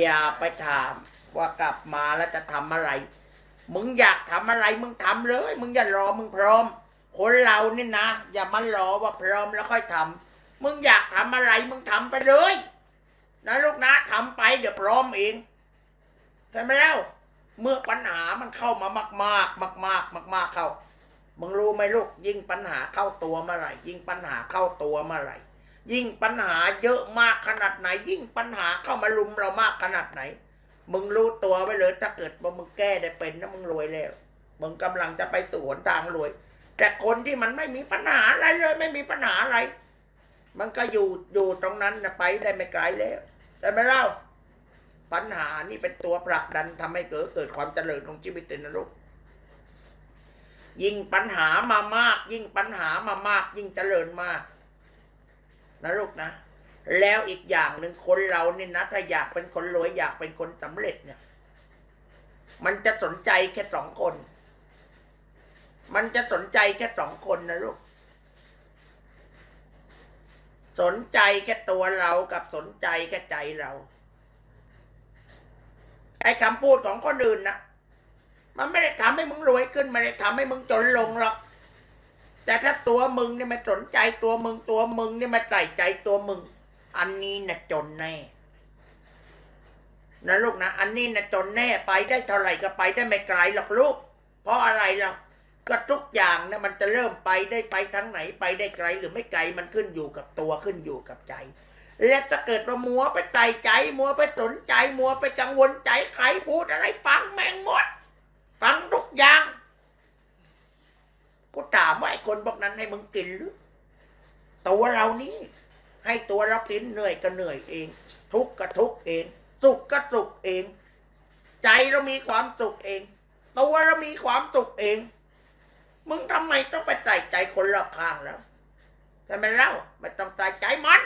อย่าไปถามว่ากลับมาแล้วจะทำอะไร มึงอยากทำอะไรมึงทำเลย มึงอย่ารอมึงพร้อม คนเรานี่นะ อย่ามารอว่าพร้อมแล้วค่อยทำมึงอยากทำอะไรมึงทำไปเลย นะลูกนะทำไปเดี๋ยวพร้อมเองใช่ไหมแล้ว เมื่อปัญหามันเข้ามามากๆมากๆมากเข้า มึงรู้ไหมลูกยิ่งปัญหาเข้าตัวเมื่อไหร่ยิ่งปัญหาเข้าตัวเมื่อไหร่ ยิ่งปัญหาเยอะมากขนาดไหน ยิ่งปัญหาเข้ามาลุมเรามากขนาดไหน มึงรู้ตัวไว้เลยถ้าเกิดว่ามึงแก้ได้เป็นนะมึงรวยแล้วมึงกำลังจะไปสู่หนทางรวย แต่คนที่มันไม่มีปัญหาอะไรเลย ไม่มีปัญหาอะไร มันก็อยู่อยู่ตรงนั้นนะไปได้ไม่ไกลแล้วแต่ไม่เล่าปัญหานี่เป็นตัวผลักดันทำให้เกิดเกิดความเจริญของชีวิตเลยนะลูกยิ่งปัญหามามาก ยิ่งปัญหามามาก ยิ่งเจริญมาก นะลูกนะ แล้วอีกอย่างหนึ่งคนเราเนี่ยนะ ถ้าอยากเป็นคนรวยอยากเป็นคนสำเร็จเนี่ย มันจะสนใจแค่สองคน มันจะสนใจแค่สองคนนะลูก สนใจแค่ตัวเรากับสนใจแค่ใจเราไอ้คำพูดของคนอื่นนะมันไม่ได้ทำให้มึงรวยขึ้นไม่ได้ทำให้มึงจนลงหรอก แต่ถ้าตัวมึงเนี่ยไม่สนใจตัวมึงตัวมึงเนี่ยม่ใส่ใจตัวมึง อันนี้นะจนแน่นะลูกนะอันนี้นะจนแน่ไปได้เท่าไหร่ก็ไปได้ไม่ไกลหรอกลูก เพราะอะไรล่ะก็ทุกอย่างเนี่ยมันจะเริ่มไปได้ไปทางไหนไปได้ไกลหรือไม่ไกลมันขึ้นอยู่กับตัวขึ้นอยู่กับใจ และถ้าเกิดว่ามัวไปใส่ใจ มัวไปสนใจ มัวไปกังวลใจใครพูดอะไรฟังแม่งหมดฟังทุกอย่างกู ถามว่าไอ้คนพวกนั้นให้มึงกินหรือตัวเรานี้ ให้ตัวเรากินเหนื่อยก็เหนื่อยเอง ทุกข์ก็ทุกข์เอง สุขก็สุขเอง ใจเรามีความสุขเอง ตัวเรามีความสุขเอง มึงทำไมต้องไปใส่ใจคนรอบข้างแล้วทำไมเล่าไม่ต้องใส่ใจมัน